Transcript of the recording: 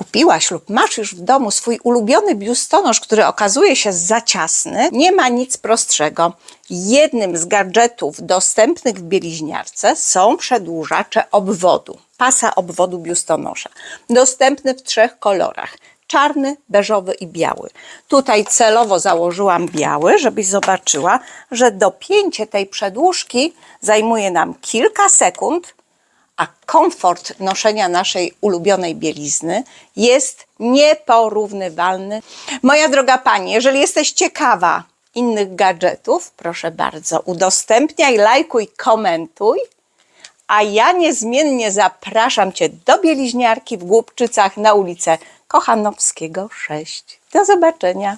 kupiłaś lub masz już w domu swój ulubiony biustonosz, który okazuje się za ciasny, nie ma nic prostszego. Jednym z gadżetów dostępnych w bieliźniarce są przedłużacze obwodu, pasa obwodu biustonosza. Dostępny w trzech kolorach czarny, beżowy i biały. Tutaj celowo założyłam biały, żebyś zobaczyła, że dopięcie tej przedłużki zajmuje nam kilka sekund, a komfort noszenia naszej ulubionej bielizny jest nieporównywalny. Moja droga pani, jeżeli jesteś ciekawa innych gadżetów, proszę bardzo, udostępniaj, lajkuj, komentuj. A ja niezmiennie zapraszam Cię do Bieliźniarki w Głubczycach na ulicę Kochanowskiego 6. Do zobaczenia.